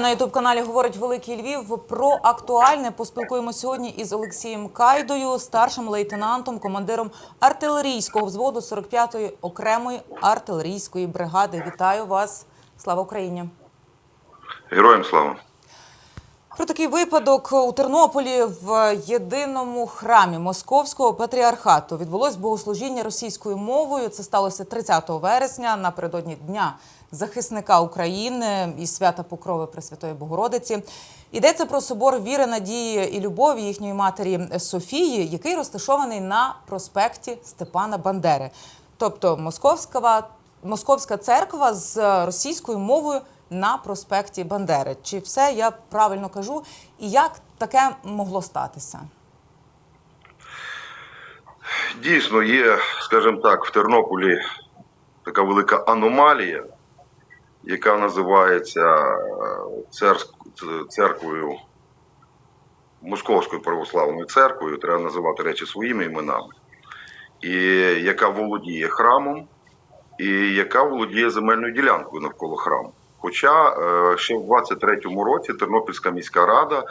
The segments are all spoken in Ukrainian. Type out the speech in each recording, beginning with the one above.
На ютуб каналі говорить Великий Львів про актуальне. Поспілкуємося сьогодні із Олексієм Кайдою, старшим лейтенантом, командиром артилерійського взводу 45-ї окремої артилерійської бригади. Вітаю вас! Слава Україні! Героям слава! Про такий випадок у Тернополі в єдиному храмі Московського патріархату відбулось богослужіння російською мовою. Це сталося 30 вересня напередодні дня захисника України і свята Покрови Пресвятої Богородиці. Йдеться про собор віри, надії і любові їхньої матері Софії, який розташований на проспекті Степана Бандери. Тобто Московська, Московська церква з російською мовою на проспекті Бандери. Чи все я правильно кажу? І як таке могло статися? Дійсно, є, скажімо так, в Тернополі така велика аномалія, яка називається церквою, Московською православною церквою, треба називати речі своїми іменами, і яка володіє храмом, і яка володіє земельною ділянкою навколо храму. Хоча е, ще в 23-му році Тернопільська міська рада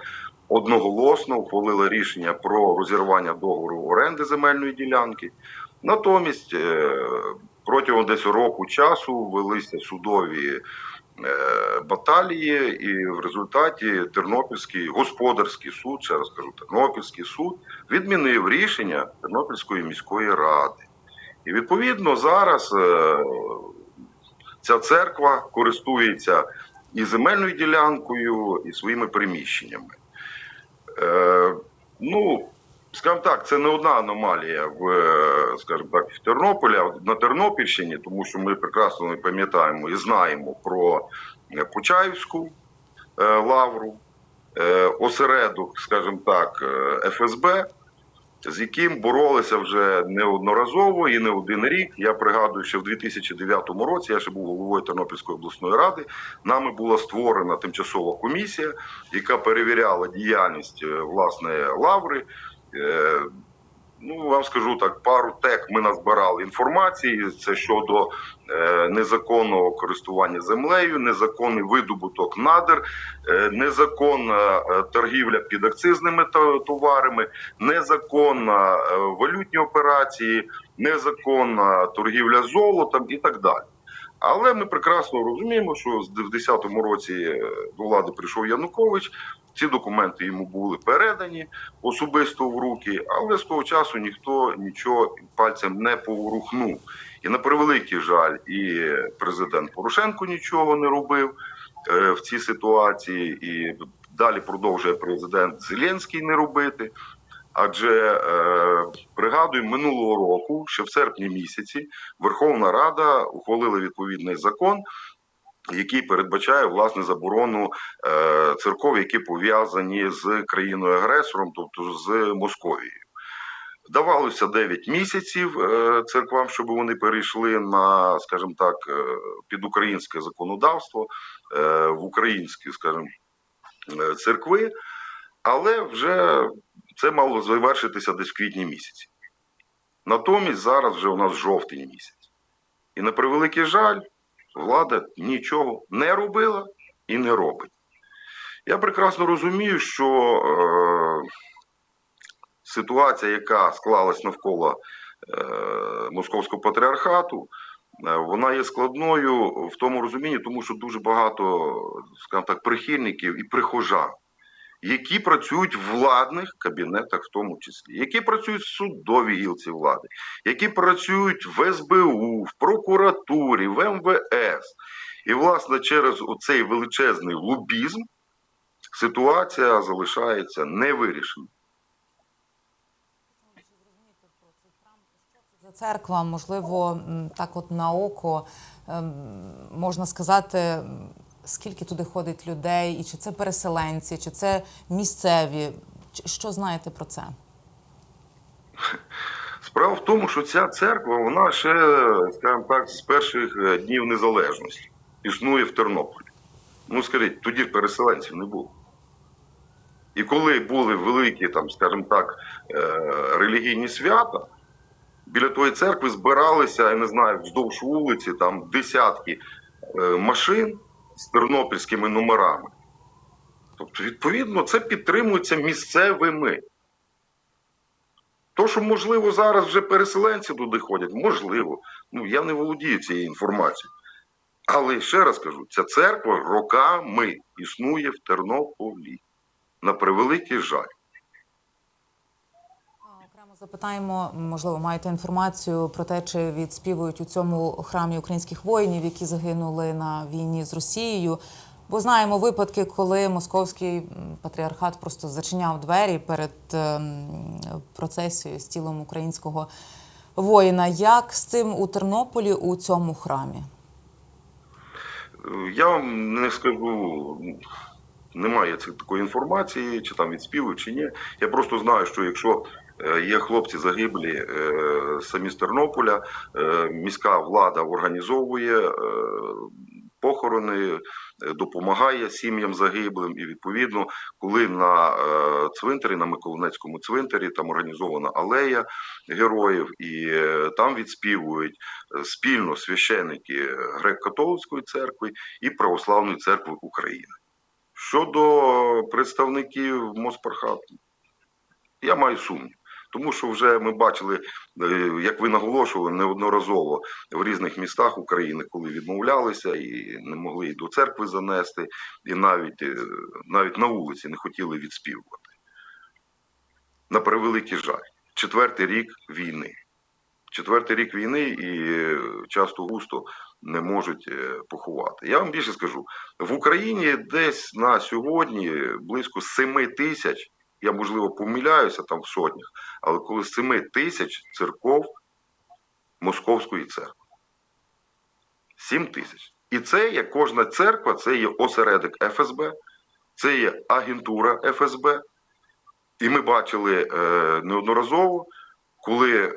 одноголосно ухвалила рішення про розірвання договору оренди земельної ділянки. Натомість е, протягом десь року часу велися судові е, баталії, і в результаті Тернопільський господарський суд, ще раз кажу, Тернопільський суд відмінив рішення Тернопільської міської ради. І відповідно зараз е, ця церква користується і земельною ділянкою, і своїми приміщеннями. Е, ну, скажімо так, це не одна аномалія в, е, скажімо так, в Тернополі, а на Тернопільщині, тому що ми прекрасно пам'ятаємо і знаємо про е, Почаївську е, лавру, осередок, скажімо так, ФСБ, з яким боролися вже неодноразово і не один рік. Я пригадую, що в 2009 році я ще був головою Тернопільської обласної ради. Нами була створена тимчасова комісія, яка перевіряла діяльність власне лаври. Е, Ну, вам скажу так, пару тек ми назбирали інформації. Це щодо е, незаконного користування землею, незаконний видобуток надр, е, незаконна торгівля підакцизними то- товарами, незаконна валютні операції, незаконна торгівля золотом і так далі. Але ми прекрасно розуміємо, що в 2010 році е, до влади прийшов Янукович. Ці документи йому були передані особисто в руки, але з того часу ніхто нічого пальцем не поворухнув. І на превеликий жаль, і президент Порошенко нічого не робив е, в цій ситуації, і далі продовжує президент Зеленський не робити. Адже е, пригадую, минулого року, ще в серпні місяці, Верховна Рада ухвалила відповідний закон, який передбачає власне заборону е, церков, які пов'язані з країною агресором, тобто з Московією. Давалося 9 місяців е, церквам, щоб вони перейшли на, скажімо так, е, під українське законодавство е, в українські, скажімо, церкви, але вже це мало завершитися десь в квітні місяці. Натомість зараз вже у нас жовтень місяць. І на превеликий жаль, влада нічого не робила і не робить. Я прекрасно розумію, що е, ситуація, яка склалась навколо е, московського патріархату, е, вона є складною в тому розумінні, тому що дуже багато, скажімо так, прихильників і прихожан, які працюють в владних кабінетах, в тому числі, які працюють в судовій гілці влади, які працюють в СБУ, в прокуратурі, в МВС. І, власне, через оцей величезний лобізм ситуація залишається невирішеною. Церква, можливо, так от на око ем, можна сказати, скільки туди ходить людей, і чи це переселенці, чи це місцеві. Що знаєте про це? Справа в тому, що ця церква, вона ще, скажімо так, з перших е, днів незалежності існує в Тернополі. Ну, скажіть, тоді переселенців не було. І коли були великі, там, скажімо так, е, релігійні свята, біля тої церкви збиралися, я не знаю, вздовж вулиці там десятки е, машин з тернопільськими номерами. Тобто, відповідно, це підтримується місцевими. То, що, можливо, зараз вже переселенці туди ходять, можливо. Ну, я не володію цією інформацією. Але ще раз кажу, ця церква роками існує в Тернополі. На превеликий жаль. Запитаємо, можливо, маєте інформацію про те, чи відспівують у цьому храмі українських воїнів, які загинули на війні з Росією. Бо знаємо випадки, коли московський патріархат просто зачиняв двері перед ем, процесією з тілом українського воїна. Як з цим у Тернополі у цьому храмі? Я вам не скажу, немає ці- такої інформації, чи там відспівують, чи ні. Я просто знаю, що якщо є хлопці загиблі е, самі з Тернополя, е, міська влада організовує е, похорони, е, допомагає сім'ям загиблим. І відповідно, коли на е, цвинтарі, на Миколинецькому цвинтарі, там організована алея героїв, і е, там відспівують е, спільно священики греко-католицької церкви і Православної церкви України. Щодо представників Моспархату, я маю сумнів. Тому що вже ми бачили, е, як ви наголошували неодноразово в різних містах України, коли відмовлялися і не могли і до церкви занести, і навіть, е, навіть на вулиці не хотіли відспівувати. На превеликий жаль. Четвертий рік війни. Четвертий рік війни і е, часто густо не можуть поховати. Я вам більше скажу: в Україні десь на сьогодні близько 7 тисяч, я можливо помиляюся там в сотнях, але коли 7 тисяч церков Московської церкви. 7 тисяч. І це є кожна церква, це є осередок ФСБ, це є агентура ФСБ. І ми бачили е, неодноразово, коли е,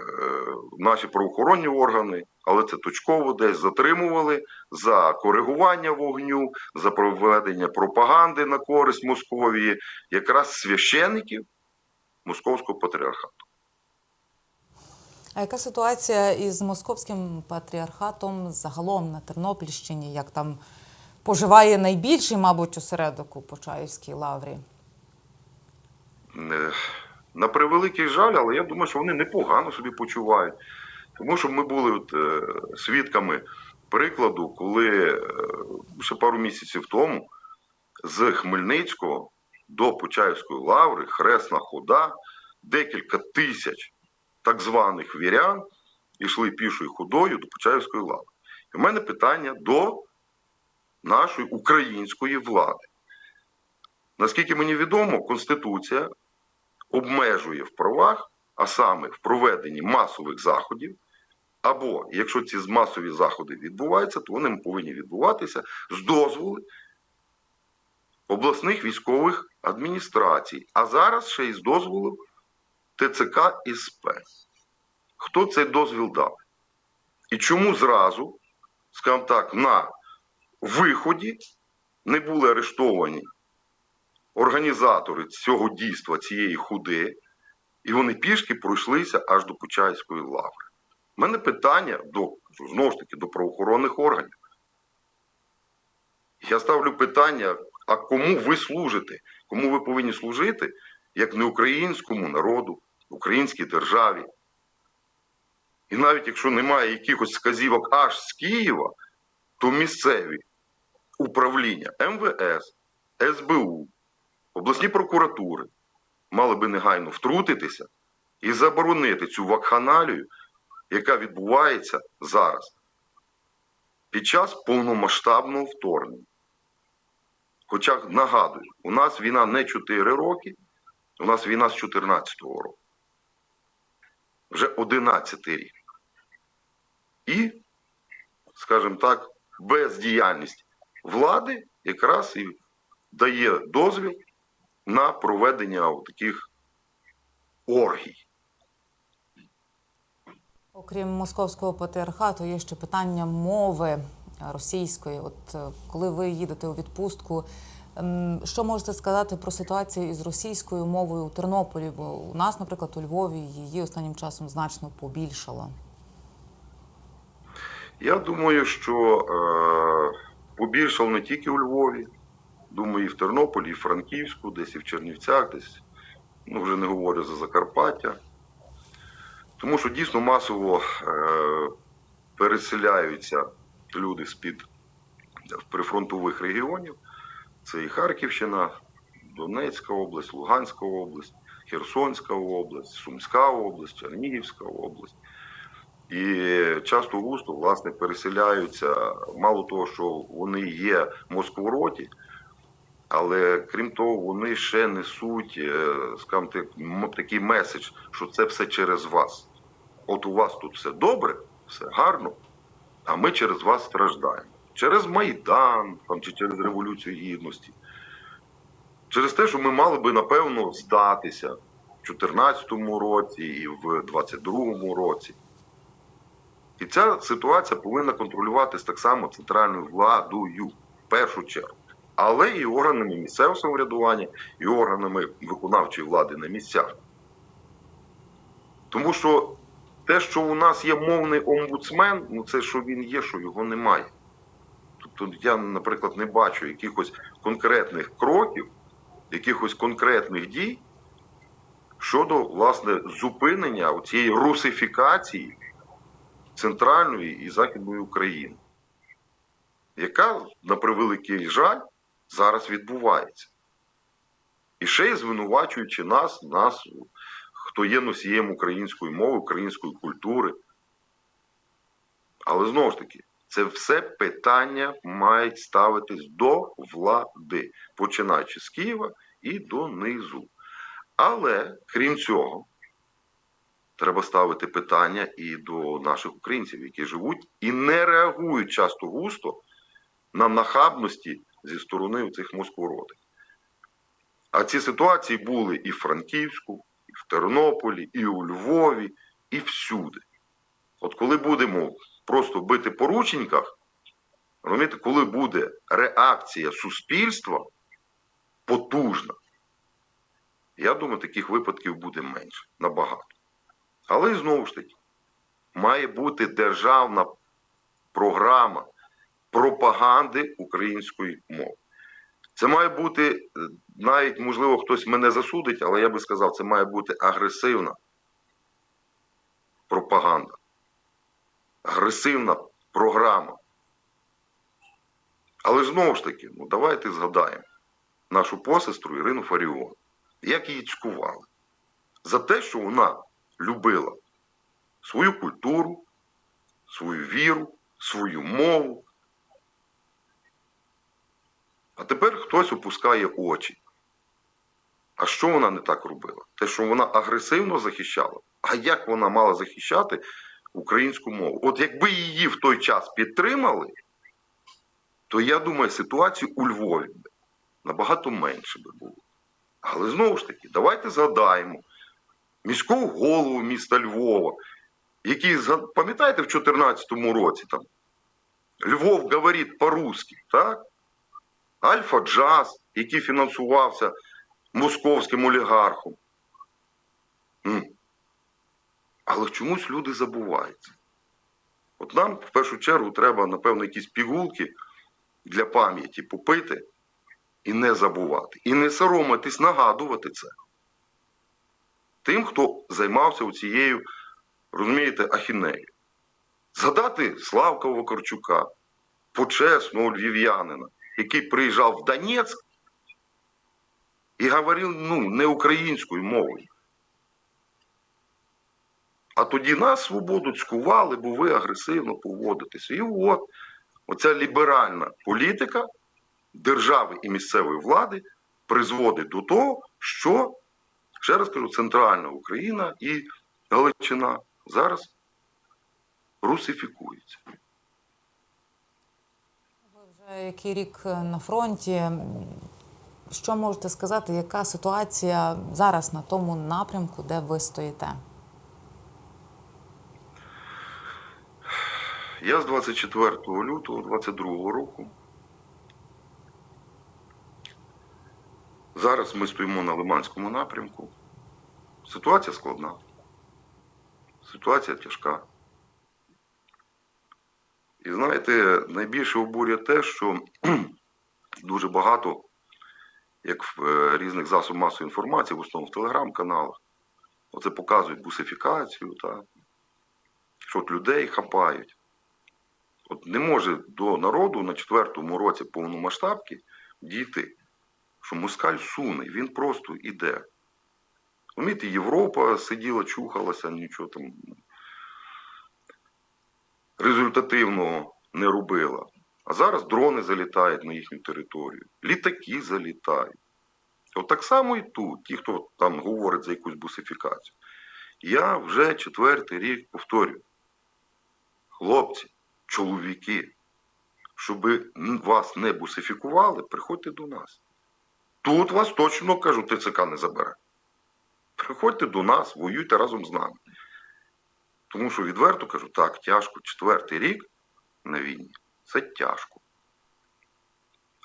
наші правоохоронні органи, але це точково десь затримували за коригування вогню, за проведення пропаганди на користь Московії, якраз священиків Московського патріархату. А яка ситуація із московським патріархатом загалом на Тернопільщині? Як там поживає найбільший, мабуть, осередок у Почаївській лаврі? Е, На превеликий жаль, але я думаю, що вони непогано собі почувають. Тому що ми були от, е, свідками прикладу, коли е, ще пару місяців тому з Хмельницького до Почаївської лаври хресна хода, декілька тисяч так званих вірян йшли пішою ходою до Почаївської лаври. І в мене питання до нашої української влади. Наскільки мені відомо, Конституція обмежує в правах, а саме в проведенні масових заходів, або якщо ці масові заходи відбуваються, то вони повинні відбуватися з дозволу обласних військових адміністрацій, а зараз ще й з дозволу ТЦК і СП. Хто цей дозвіл дав? І чому зразу, скажімо так, на виході не були арештовані організатори цього дійства, цієї худи, і вони пішки пройшлися аж до Почаївської лаври. У мене питання до знову ж таки до правоохоронних органів. Я ставлю питання: а кому ви служите? Кому ви повинні служити, як не українському народу, українській державі? І навіть якщо немає якихось сказівок аж з Києва, то місцеві управління МВС, СБУ, обласні прокуратури мали би негайно втрутитися і заборонити цю вакханалію, яка відбувається зараз під час повномасштабного вторгнення. Хоча нагадую, у нас війна не 4 роки, у нас війна з 14-го року. Вже 11 рік. І, скажімо так, бездіяльність влади якраз і дає дозвіл на проведення таких оргій. Окрім московського патріархату, є ще питання мови російської. От е, коли ви їдете у відпустку, що можете сказати про ситуацію із російською мовою у Тернополі? Бо у нас, наприклад, у Львові її останнім часом значно побільшало. Я думаю, що е, побільшав не тільки у Львові, Думаю, і в Тернополі, і в Франківську, десь і в Чернівцях, десь, ну вже не говорю за Закарпаття. Тому що дійсно масово е, переселяються люди з-під прифронтових регіонів. Це і Харківщина, Донецька область, Луганська область, Херсонська область, Сумська область, Чернігівська область. І часто густо власне переселяються. Мало того, що вони є в москвороті, але крім того, вони ще несуть, е, скажімо так, такий меседж, що це все через вас. От у вас тут все добре, все гарно, а ми через вас страждаємо. Через Майдан там, чи через Революцію Гідності. Через те, що ми мали би, напевно, здатися в 2014 році і в 2022 році. І ця ситуація повинна контролюватись так само центральною владою в першу чергу, але і органами місцевого самоврядування, і органами виконавчої влади на місцях. Тому що те, що у нас є мовний омбудсмен, ну це що він є, що його немає. Тобто я, наприклад, не бачу якихось конкретних кроків, якихось конкретних дій щодо власне зупинення цієї русифікації центральної і західної України, яка, на превеликий жаль, зараз відбувається. І ще й звинувачуючи нас, нас, хто є носієм української мови, української культури. Але знову ж таки, це все питання мають ставитись до влади, починаючи з Києва і донизу. Але крім цього, треба ставити питання і до наших українців, які живуть і не реагують часто густо на нахабності зі сторони цих москворотих. А ці ситуації були і в Франківську, і в Тернополі, і у Львові, і всюди. От коли будемо просто бити по рученьках, розумієте, коли буде реакція суспільства потужна, я думаю, таких випадків буде менше, набагато. Але знову ж таки, має бути державна програма пропаганди української мови. Це має бути, е, навіть, можливо, хтось мене засудить, але я би сказав, це має бути агресивна пропаганда, агресивна програма. Але знову ж таки, ну давайте згадаємо нашу посестру Ірину Фаріон, як її цькували за те, що вона любила свою культуру, свою віру, свою мову. А тепер хтось опускає очі. А що вона не так робила? Те, що вона агресивно захищала. А як вона мала захищати українську мову? От якби її в той час підтримали, то я думаю, ситуацію у Львові набагато менше би було. Але знову ж таки, давайте згадаємо міського голову міста Львова, який, пам'ятаєте, в 2014 році там Львов говорить по-русски, так? Альфа Джаз, який фінансувався московським олігархом. Але чомусь люди забуваються. От нам в першу чергу треба, напевно, якісь пігулки для пам'яті попити і не забувати. І не соромитись нагадувати це. Тим, хто займався цією, розумієте, ахінею. Згадати Славка Вакарчука, почесного львів'янина, який приїжджав в Донецьк і говорив ну, не українською мовою. А тоді нас свободу цькували, бо ви агресивно поводитеся. І от оця ліберальна політика держави і місцевої влади призводить до того, що, ще раз кажу, центральна Україна і Галичина зараз русифікуються. Вже який рік на фронті. Що можете сказати, яка ситуація зараз на тому напрямку, де ви стоїте? Я з 24 лютого 22 року. Зараз ми стоїмо на Лиманському напрямку. Ситуація складна. Ситуація тяжка. І знаєте, найбільше обурює те, що дуже багато як в е, різних засобах масової інформації, в основному в телеграм-каналах. Оце показують бусифікацію, та, що от людей хапають. От не може до народу на четвертому році повномасштабки дійти, що москаль суне, він просто іде. Розумієте, Європа сиділа, чухалася, нічого там результативного не робила. А зараз дрони залітають на їхню територію, літаки залітають. От так само і тут, ті, хто там говорить за якусь бусифікацію. Я вже четвертий рік повторюю. Хлопці, чоловіки, щоб вас не бусифікували, приходьте до нас. Тут вас точно кажу, ТЦК не забере. Приходьте до нас, воюйте разом з нами. Тому що відверто кажу, так, тяжко, четвертий рік на війні. Це тяжко.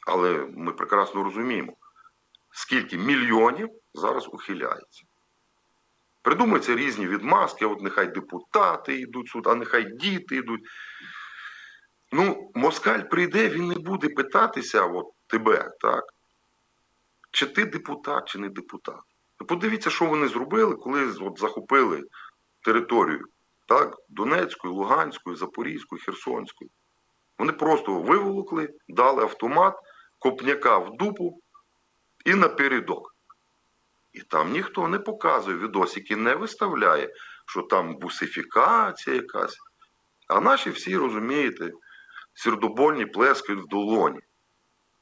Але ми прекрасно розуміємо, скільки мільйонів зараз ухиляється. Придумуються різні відмазки, от нехай депутати йдуть сюди, а нехай діти йдуть. Ну, москаль прийде, він не буде питатися от, тебе, так? Чи ти депутат, чи не депутат. Ну, Подивіться, що вони зробили, коли от, захопили територію так, Донецької, Луганської, Запорізької, Херсонської. Вони просто виволокли, дали автомат, копняка в дупу і напередок. І там ніхто не показує відосики, не виставляє, що там бусифікація якась. А наші всі, розумієте, сердобольні плескають в долоні.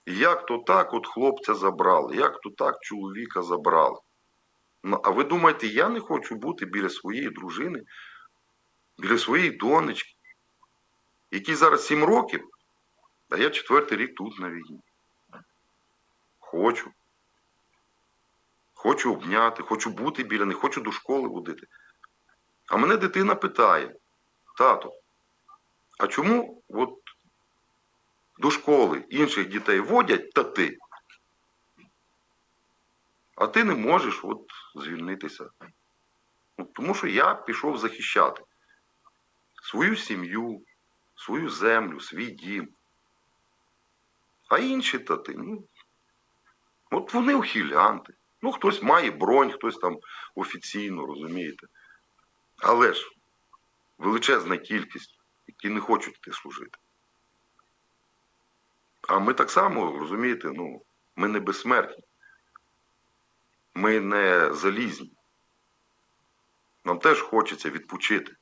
Як то так от хлопця забрали, як то так чоловіка забрали. Ну, а ви думаєте, я не хочу бути біля своєї дружини, біля своєї донечки, якій зараз 7 років, а я четвертий рік тут на війні. Хочу. Хочу обняти, хочу бути біля них, хочу до школи водити. А мене дитина питає: тато, а чому от до школи інших дітей водять та ти? А ти не можеш от звільнитися. Ну, тому що я пішов захищати свою сім'ю, свою землю, свій дім. А інші тати, ну, от вони ухилянти. Ну, хтось має бронь, хтось там офіційно, розумієте. Але ж величезна кількість, які не хочуть йти служити. А ми так само, розумієте, ну, ми не безсмертні. Ми не залізні. Нам теж хочеться відпочити.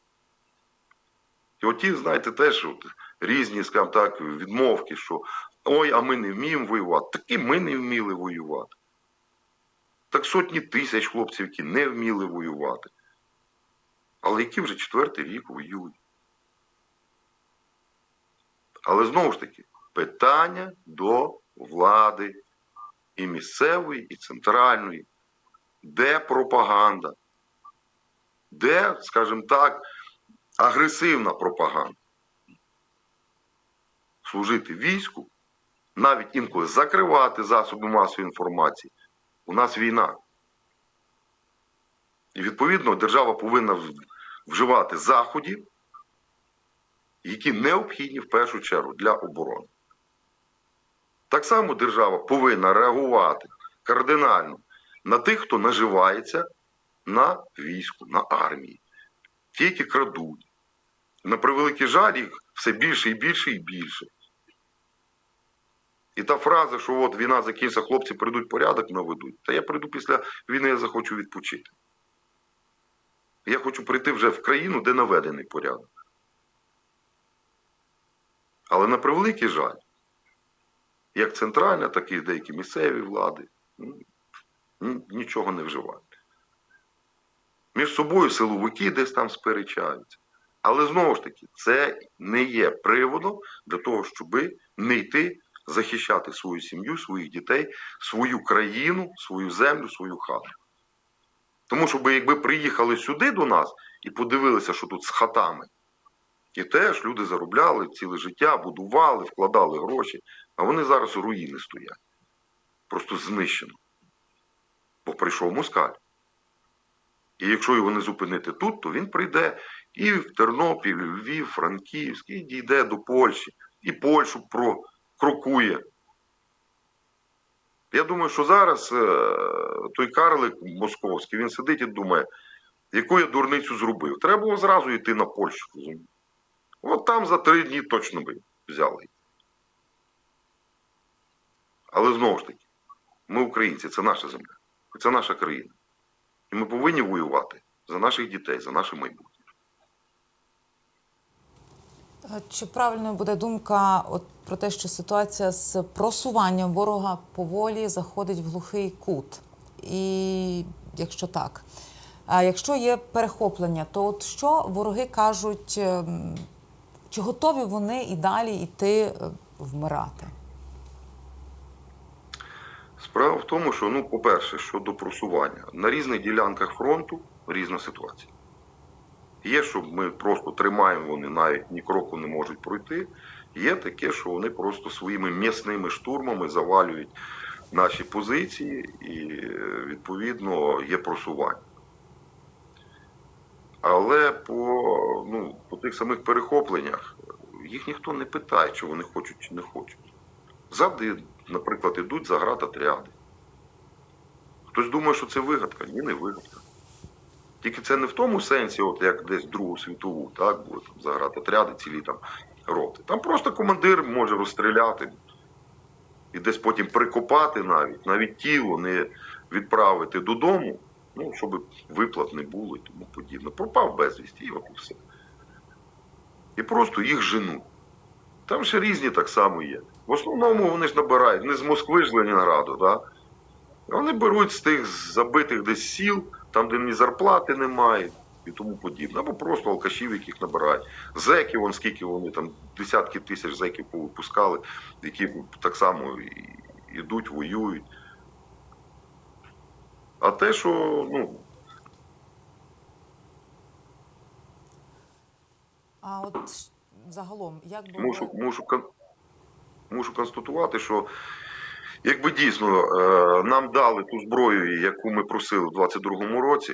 І оті, знаєте, теж от, різні, скажімо так, відмовки, що ой, а ми не вміємо воювати. Так і ми не вміли воювати. Так сотні тисяч хлопців, які не вміли воювати. Але які вже четвертий рік воюють. Але знову ж таки, питання до влади і місцевої, і центральної. Де пропаганда? Де, скажімо так, агресивна пропаганда? Служити війську, навіть інколи закривати засоби масової інформації. У нас війна. І відповідно держава повинна вживати заходів, які необхідні в першу чергу для оборони. Так само держава повинна реагувати кардинально на тих, хто наживається на війську, на армії, ті, які крадуть. На превеликий жаль, їх все більше і більше і більше. І та фраза, що от війна закінчиться, хлопці прийдуть порядок наведуть. Та я прийду після війни, я захочу відпочити. Я хочу прийти вже в країну, де наведений порядок. Але на превеликий жаль, як центральна, так і деякі місцеві влади ну, нічого не вживають. Між собою силовики десь там сперечаються. Але знову ж таки, це не є приводом для того, щоб не йти захищати свою сім'ю, своїх дітей, свою країну, свою землю, свою хату. Тому що якби приїхали сюди до нас і подивилися, що тут з хатами, і теж люди заробляли ціле життя, будували, вкладали гроші, а вони зараз у руїни стоять. Просто знищено. Бо прийшов москаль. І якщо його не зупинити тут, то він прийде і в Тернопіль, Львів, Франківськ, і дійде до Польщі, і Польщу прокрокує. Я думаю, що зараз е, той карлик московський, він сидить і думає, яку я дурницю зробив. Треба було зразу йти на Польщу. розумієте? От там за три дні точно би взяли. Але знову ж таки, ми українці, це наша земля, це наша країна. І ми повинні воювати за наших дітей, за наше майбутнє. Чи правильною буде думка от про те, що ситуація з просуванням ворога поволі заходить в глухий кут? І якщо так, а якщо є перехоплення, то от що вороги кажуть, ем, чи готові вони і далі йти е, вмирати? Справа в тому, що, ну, по-перше, щодо просування, на різних ділянках фронту різна ситуація. Є, що ми просто тримаємо, вони навіть ні кроку не можуть пройти. Є таке, що вони просто своїми м'ясними штурмами завалюють наші позиції, і відповідно є просування. Але по, ну, по тих самих перехопленнях їх ніхто не питає, чи вони хочуть чи не хочуть. Ззади, наприклад, ідуть заградотряди. Хтось думає, що це вигадка. Ні, не вигадка. Тільки це не в тому сенсі, от як десь Другу світову, так, були там заградотряди, цілі там роти. Там просто командир може розстріляти і десь потім прикопати навіть, навіть тіло не відправити додому, ну, щоб виплат не було і тому подібне. Пропав безвісті, і от все. І просто їх женуть. Там ще різні так само є. В основному вони ж набирають не з Москви ж Ленінграду, да? вони беруть з тих забитих десь сіл, там, де ні зарплати немає і тому подібне. Або просто алкашів, яких набирають. Зеків, вон скільки вони там десятки тисяч зеків повипускали, які так само ідуть, воюють. А те, що ну, А от загалом, як би мушу, мушу, мушу констатувати, що якби дійсно е, нам дали ту зброю, яку ми просили в 22-му році,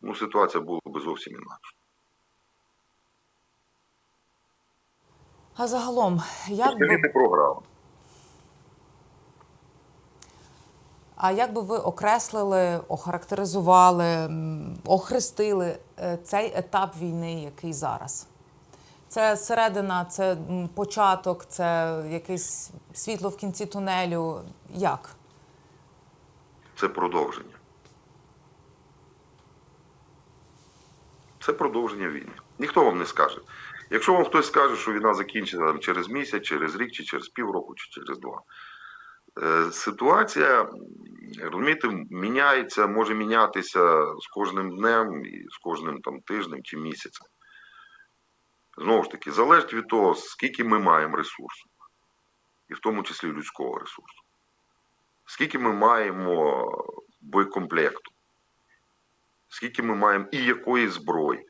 ну, ситуація була б зовсім інакша. а загалом, як би програма. А як би ви окреслили, охарактеризували, охрестили е, цей етап війни, який зараз? Це середина, це початок, це якесь світло в кінці тунелю. Як? Це продовження. Це продовження війни. Ніхто вам не скаже. Якщо вам хтось скаже, що війна закінчиться там, через місяць, через рік, чи через півроку, чи через два. Е, Ситуація, розумієте, міняється, може мінятися з кожним днем, і з кожним там, тижнем чи місяцем. Знову ж таки, залежить від того, скільки ми маємо ресурсу, і в тому числі людського ресурсу. Скільки ми маємо боєкомплекту, скільки ми маємо і якої зброї.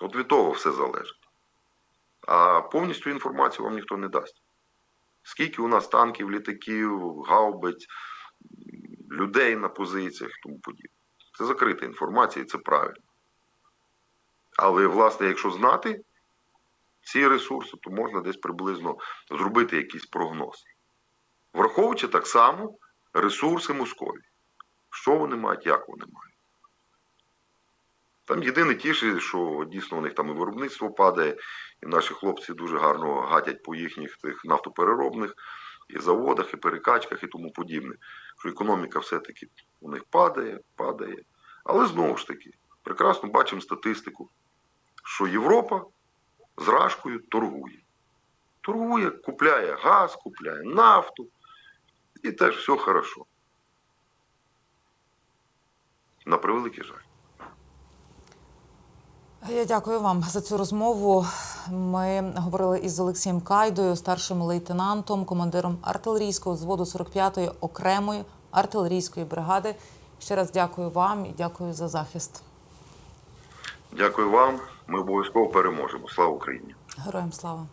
От від того все залежить. А повністю інформацію вам ніхто не дасть. Скільки у нас танків, літаків, гаубиць, людей на позиціях і тому подібне. Це закрита інформація, і це правильно. Але, власне, якщо знати ці ресурси, то можна десь приблизно зробити якийсь прогноз. Враховуючи так само ресурси Московії. Що вони мають, як вони мають. Там єдине тіше, що дійсно у них там і виробництво падає, і наші хлопці дуже гарно гатять по їхніх тих нафтопереробних і заводах, і перекачках, і тому подібне. Що економіка все-таки у них падає, падає. Але знову ж таки, прекрасно бачимо статистику, що Європа з Рашкою торгує. Торгує, купляє газ, купляє нафту, і теж все хорошо. На превеликий жаль. Я дякую вам за цю розмову. Ми говорили із Олексієм Кайдою, старшим лейтенантом, командиром артилерійського взводу 45-ї окремої артилерійської бригади. Ще раз дякую вам і дякую за захист. Дякую вам. Ми обов'язково переможемо. Слава Україні! Героям слава!